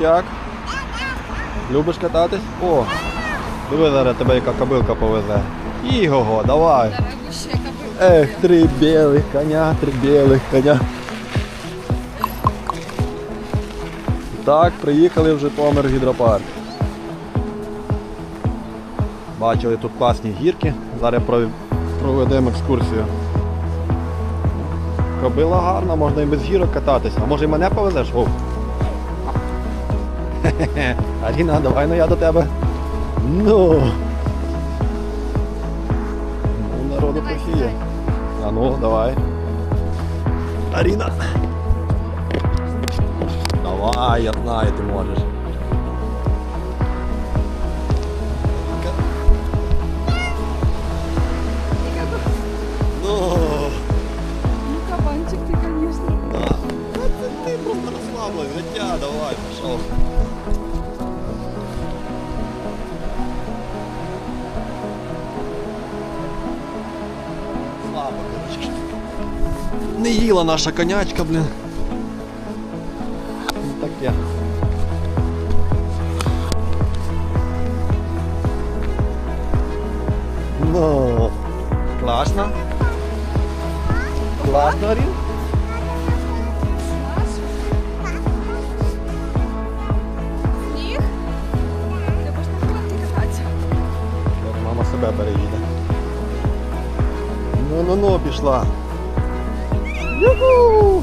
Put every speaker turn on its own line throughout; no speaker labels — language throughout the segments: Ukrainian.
Як? Любиш кататись? О! Диви зараз тебе яка кобилка повезе. Іго, давай. Ех, три білих коня, три білих коня. Так, приїхали в Житомир гідропарк. Бачили тут класні гірки. Зараз проведемо екскурсію. Кобила гарна, можна і без гірок кататися. А може і мене повезеш? Вов? Хе-хе-хе. Аріна, давай ну я до тебе. Ну. Ну, народу
Давай,
трохи є.
сідай.
А ну, давай. Аріна. Давай, я знаю, ти можеш. Ну,
Ну, кабанчик ты, конечно.
да. Та це ти просто розслабилась, життя, давай, пішов. Слабо, коротше. Не їла наша конячка, блін. Ну, Таке. Ну, класно. Класно, Арін?
Сніг? Ти будеш на кататися.
Мама себе переїде. Ну ну ну пішла. Юху!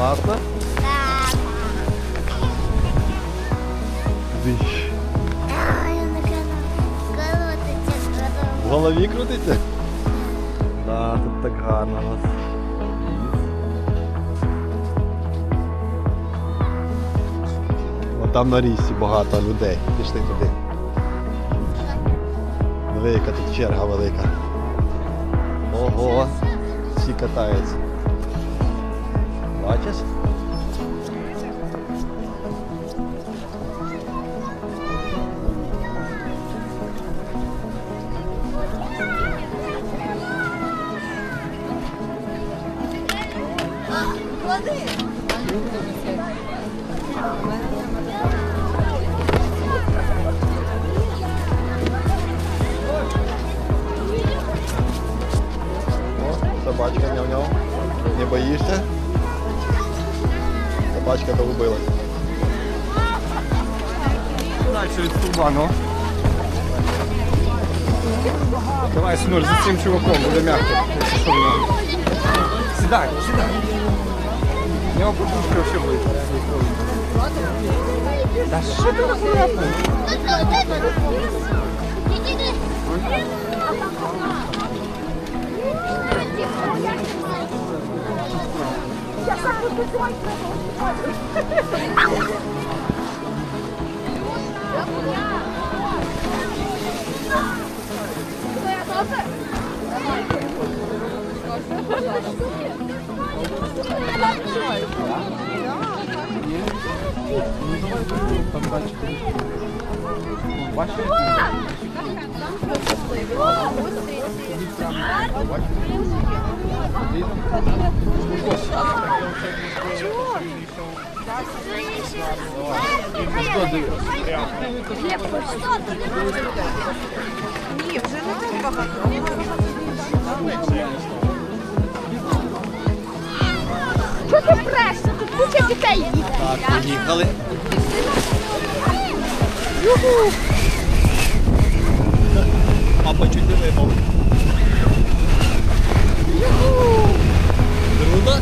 Класно? Дищ. В голові крутиться? Да, тут так гарно у нас. Там на річці багато людей. Пішли туди. Яка тут черга велика. Ого, всі катаються. Бачиш? О, собачка долубила.
Дальше від Курбану. Давай, синоль, за цим чуваком, буде м'яко. Сідай, сідай. У нього подушка вообще будет. Да що ти
розумієш?
Thank. Ow! Папа чуть не випав. Круто?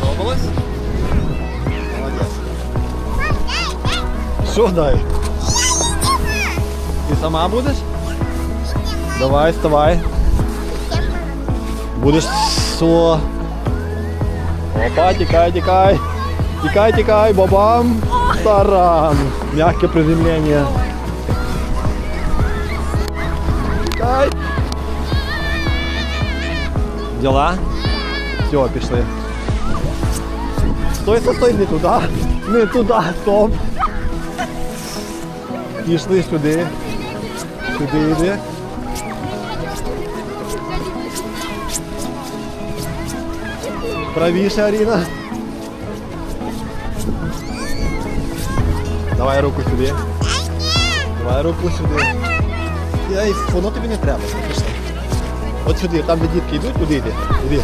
Подобалось? Молодець. Що дай? Ти сама будеш? Давай, вставай. Будеш со. Опа, тікай, тікай. Тікай, тікай, бабам. Тарам. Мягке приземление. Тікай. Дела? Все, пішли. Стой, стой, стой, не туди. Не туди, стоп. Пішли сюди. Сюди йди. Правіше, Аріна. Давай руку сюди. Давай руку сюди. Ей, воно тобі не треба. Пішли. От сюди, там де дітки йдуть, туди йди. Іди.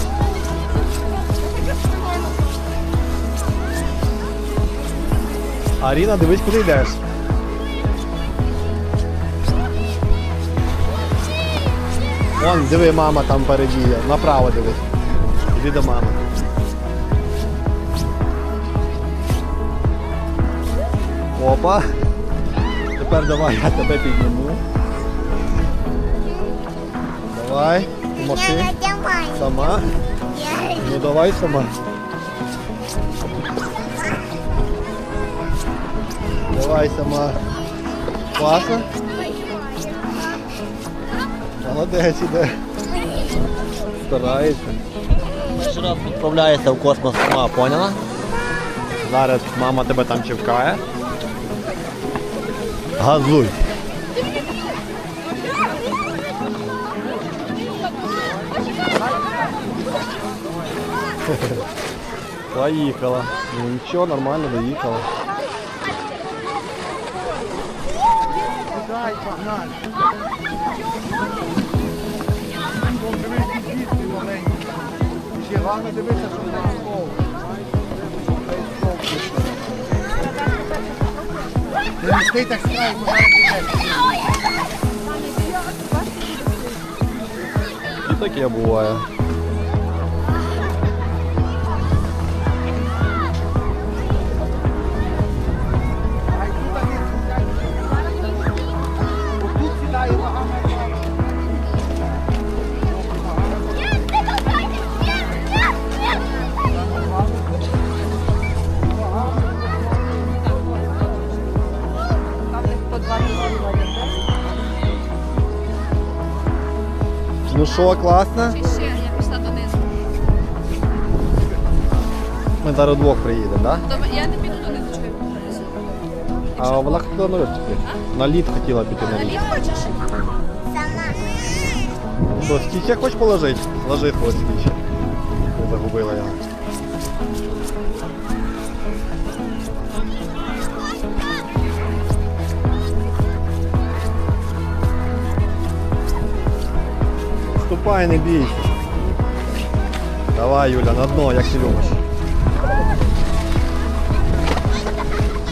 Аріна, дивись, куди йдеш. Вон, диви, мама там передіє. Направо дивись. Іди до мами. Опа. Тепер давай я тебе підніму. Давай, помогти. Сама. Ну давай сама. Давай сама. Класно? Молодець іде. Старається. Перший раз відправляєшся в космос сама, поняла? Зараз мама тебе там чекає. Газуй. Поїхала. Ну нічого, нормально доїхала.
Ще гарно дивитися, що вона слово. Не стій так страй, бо зараз піде.
І таке буває. Ну що, класно?
Чи ще я пішла донизу.
Ми зараз двох приїдемо, так? Да?
Я не піду донизу, я.
А вона хотіла на лід піти. На лід хотіла піти на лід.
хочеш?
Що, стіче хочеш положити? Ложи свого стіче. Загубила його. Ступай, не бійся. Давай, Юля, на дно, як ти любиш.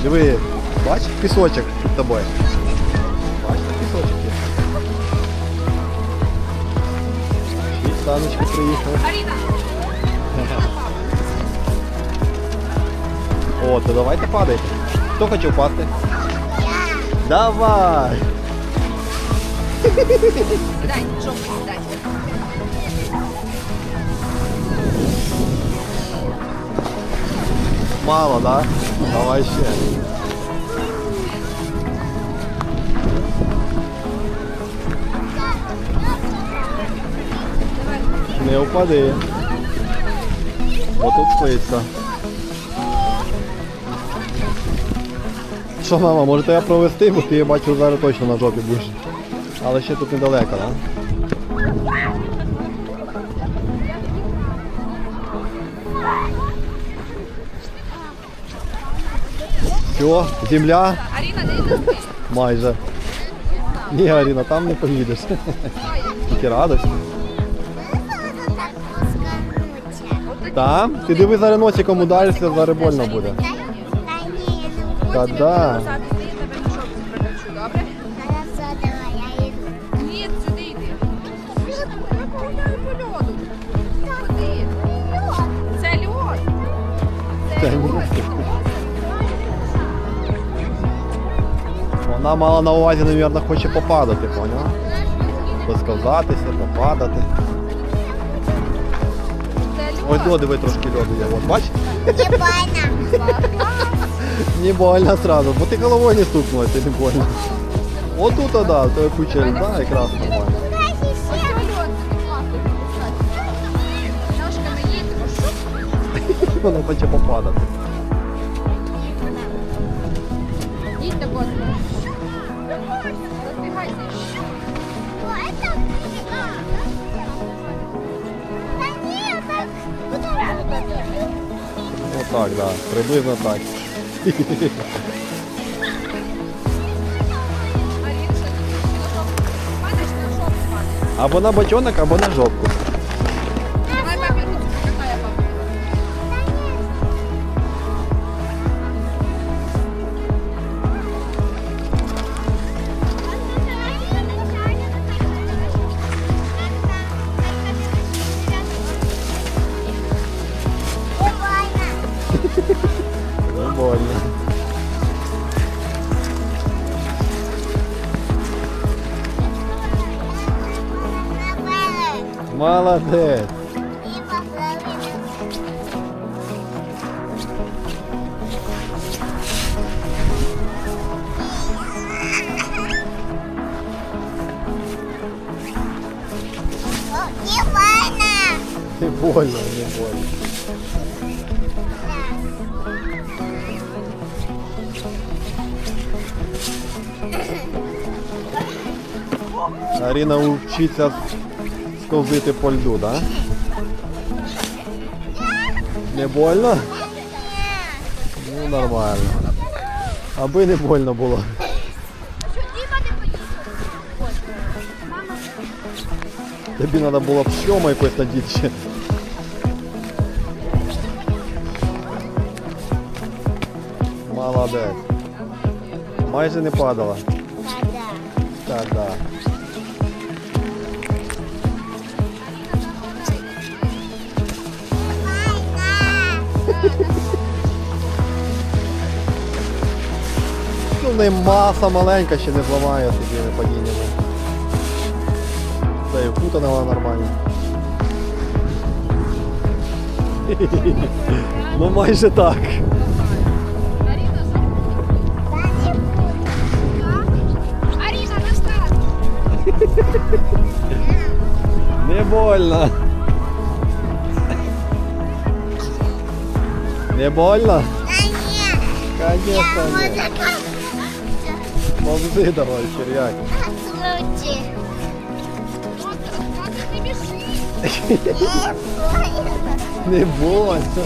Диви, бачиш пісочок під тобою? Бачиш пісочок є? І саночки приїхали.
Аріна!
О, то давайте падайте. Хто хоче впасти? Давай!
Сідай, жовтий,
Мало, да? Давай ще. Не впади. Отут плиться. Що, мама, може тебе провести, бо ти я бачу зараз точно на жопі будеш. Але ще тут недалеко, так? Да? Все, земля майже. Ні, Аріна, там не поїдеш. Тільки радость. Там? Ти диви зараз носиком ударишся, зараз больно буде. Та да.
Назад іди, я тебе
Вона мала на увазі, мабуть, хоче попадати, поняла? Посковзатися, попадати.
Льод.
до, диви трошки льоду є. От бач? Не больно Не больно сразу, бо ти головою не стукнулася, не больно. Отут, а, да, то куча льда, якраз нормально. Вона хоче попадати.
Їдьте, кот.
Отак, да, приблизно так. Або на бочонок, або на жопку. Молодець. Не больно, не больно. Аріна вчиться сковзити по льду. Да? Не больно? Ну нормально. Аби не больно було. Тобі треба було б шльома якось надіти ще. Молодець. Майже не падала. Так, да. Ну, в неї маса маленька, ще не зламає такими падіннями. Це і вкутана вона нормально. Ну майже так.
Аріна, жопу.
Не больно. Не больно? Конечно нет. Повзи давай, червяк.
От, не біжи.
Не больно.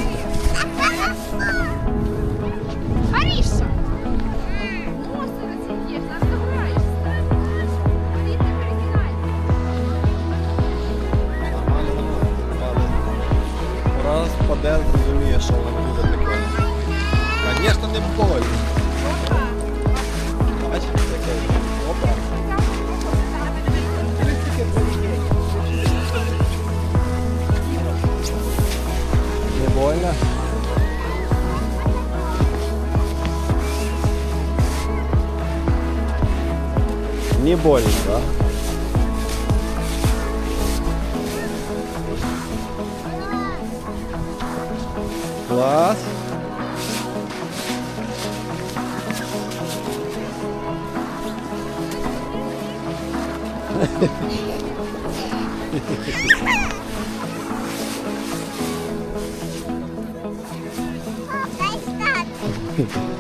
Перекидай.
Раз паде, зрозуміє, що. Звісно, не больно. Бачиш, таке. Опа. Не больно? Не больно, да?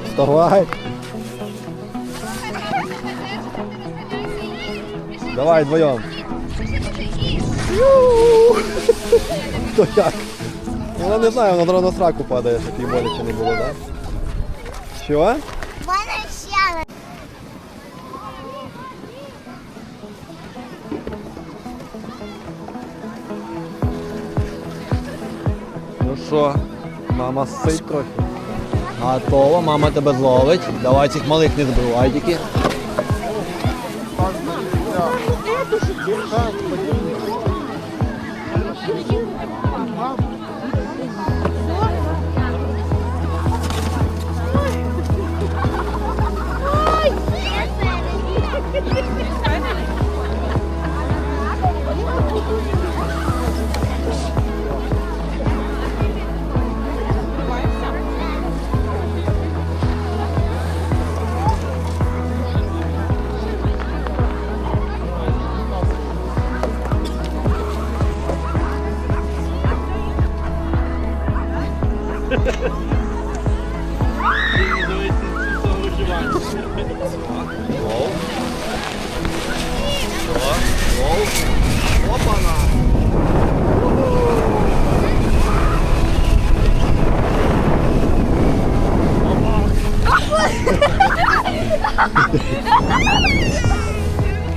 Вставай. Давай вдвоем. То як? Ну, вона не знаю, вона на сраку падає, що їй боляче не було, так?
Да? Що?
Ну що, мама сить трохи. Готово, мама тебе зловить. Давай цих малих не збивай тільки.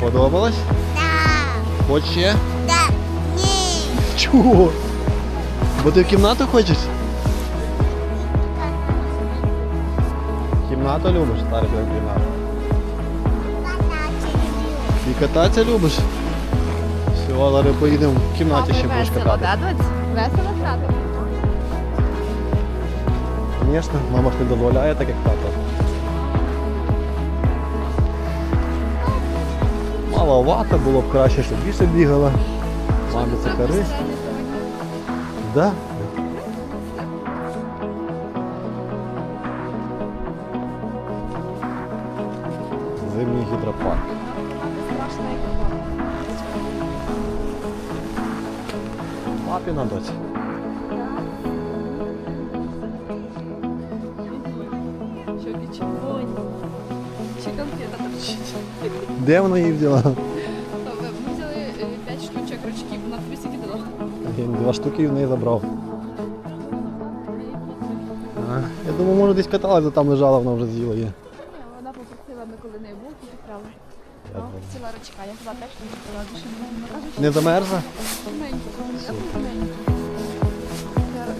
Подобалось?
Да.
Хочеш ще?
Да. Ні.
Чого? Бо ти в кімнату хочеш? Кімнату любиш, старий прям кімнату. І кататися любиш? Все, зараз поїдемо в кімнаті ще будеш
Весело,
кататися.
да, доць? Весело грати?
Звісно, мама ж не дозволяє, так як тато. Маловато було б краще, щоб більше бігала. Мамі це користь. Да? Зимній гідропарк. Папіна доця.
Що печень? Конфета торчить.
Де вона її взяла?
Ми взяли 5 штучок ручків, на тобі скільки дала?
Я два штуки в неї забрав. А, я думаю, може десь каталася, там лежала, вона вже з'їла її.
Вона попросила, ми коли не підправили.
Я думаю.
Ціла ручка, я взяла 5 штучок, дала більше не кажуть,
Не замерзла?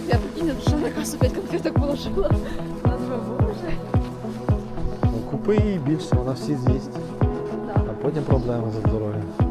Я була прикинь, що на касу 5 конфеток положила. Вона думає, боже.
Купи більше, вона всі з'їсть. А потім проблеми за здоров'ям.